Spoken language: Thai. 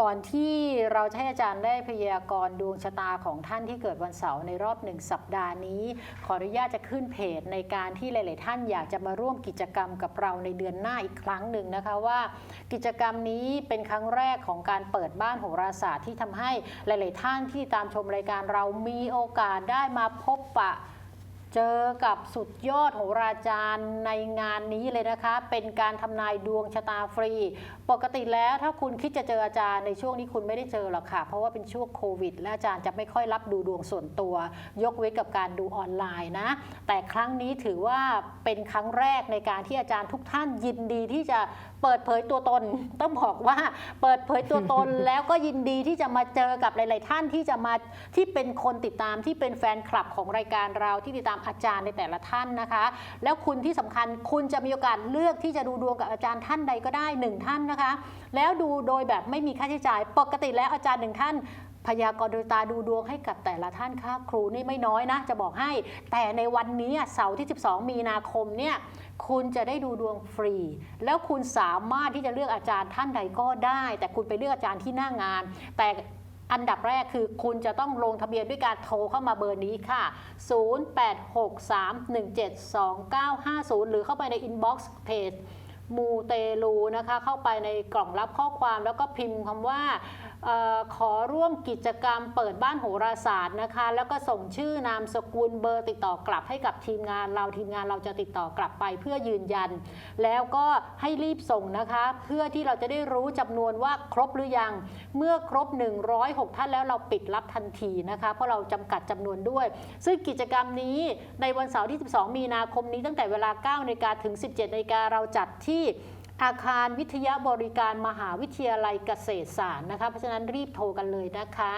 ก่อนที่เราจะให้อาจารย์ได้พยากรณ์ดวงชะตาของท่านที่เกิดวันเสาร์ในรอบหนึ่งสัปดาห์นี้ ขออนุญาตจะขึ้นเพจในการที่หลาย ๆ ท่านอยากจะมาร่วมกิจกรรมกับเราในเดือนหน้าอีกครั้งหนึ่งนะคะว่า กิจกรรมนี้เป็นครั้งแรกของการเปิดบ้านโหราศาสตร์ที่ทำให้หลาย ๆ ท่านที่ตามชมรายการเรามีโอกาสได้มาพบปะ เจอกับสุดยอดโหราจารย์ในงานนี้เลยนะคะ เป็นการทำนายดวงชะตาฟรี ปกติแล้วถ้าคุณคิดจะเจออาจารย์ในช่วงนี้คุณไม่ได้เจอหรอกค่ะ เพราะว่าเป็นช่วงโควิด และอาจารย์จะไม่ค่อยรับดูดวงส่วนตัว ยกเว้นกับการดูออนไลน์นะ แต่ครั้งนี้ถือว่าเป็นครั้งแรกในการที่อาจารย์ทุกท่านยินดีที่จะเปิดเผยตัวตน ต้องบอกว่าเปิดเผยตัวตนแล้วก็ยินดีที่จะมาเจอกับหลาย ๆ ท่านที่จะมาที่เป็นคนติดตามที่เป็นแฟนคลับของรายการเราที่ติดตามอาจารย์ในแต่ละท่านนะคะ แล้วคุณที่สำคัญคุณจะมีโอกาสเลือกที่จะดูดวงกับอาจารย์ท่านใดก็ได้หนึ่งท่านนะคะ แล้วดูโดยแบบไม่มีค่าใช้จ่าย ปกติแล้วอาจารย์หนึ่งท่านพยากรณ์โดยตาดูดวงให้กับแต่ละท่านค่าครูนี่ไม่น้อยนะ จะบอกให้ แต่ในวันนี้เสาร์ที่ 12 มีนาคมเนี่ยคุณจะได้ดูดวงฟรี แล้วคุณสามารถที่จะเลือกอาจารย์ท่านใดก็ได้ แต่คุณไปเลือกอาจารย์ที่หน้างาน แต่ อันดับแรกคือคุณจะต้องลงทะเบียนด้วยการโทรเข้ามาเบอร์นี้ค่ะ 0863172950 หรือเข้าไปในอินบ็อกซ์เพจ มูเตลูนะคะเข้าไปในกล่องรับข้อความแล้วก็พิมพ์คำว่าออขอร่วมกิจกรรมเปิดบ้านโหราศาสตร์นะคะ แล้วก็ส่งชื่อนามสกุลเบอร์ติดต่อกลับให้กับทีมงานเราทีมงานเราจะติดต่อกลับไปเพื่อยืนยัน แล้วก็ให้รีบส่งนะคะ เพื่อที่เราจะได้รู้จำนวนว่าครบหรือยัง เมื่อครบ 106 ท่านแล้วเราปิดรับทันทีนะคะ เพราะเราจำกัดจำนวนด้วย ซึ่งกิจกรรมนี้ในวันเสาร์ที่ 12 มีนาคมนี้ตั้งแต่เวลา9นาฬิกาถึง 17นาฬิกาเราจัดที่ที่อาคารวิทยาบริการมหาวิทยาลัยเกษตรศาสตร์นะคะ เพราะฉะนั้นรีบโทรกันเลยนะคะ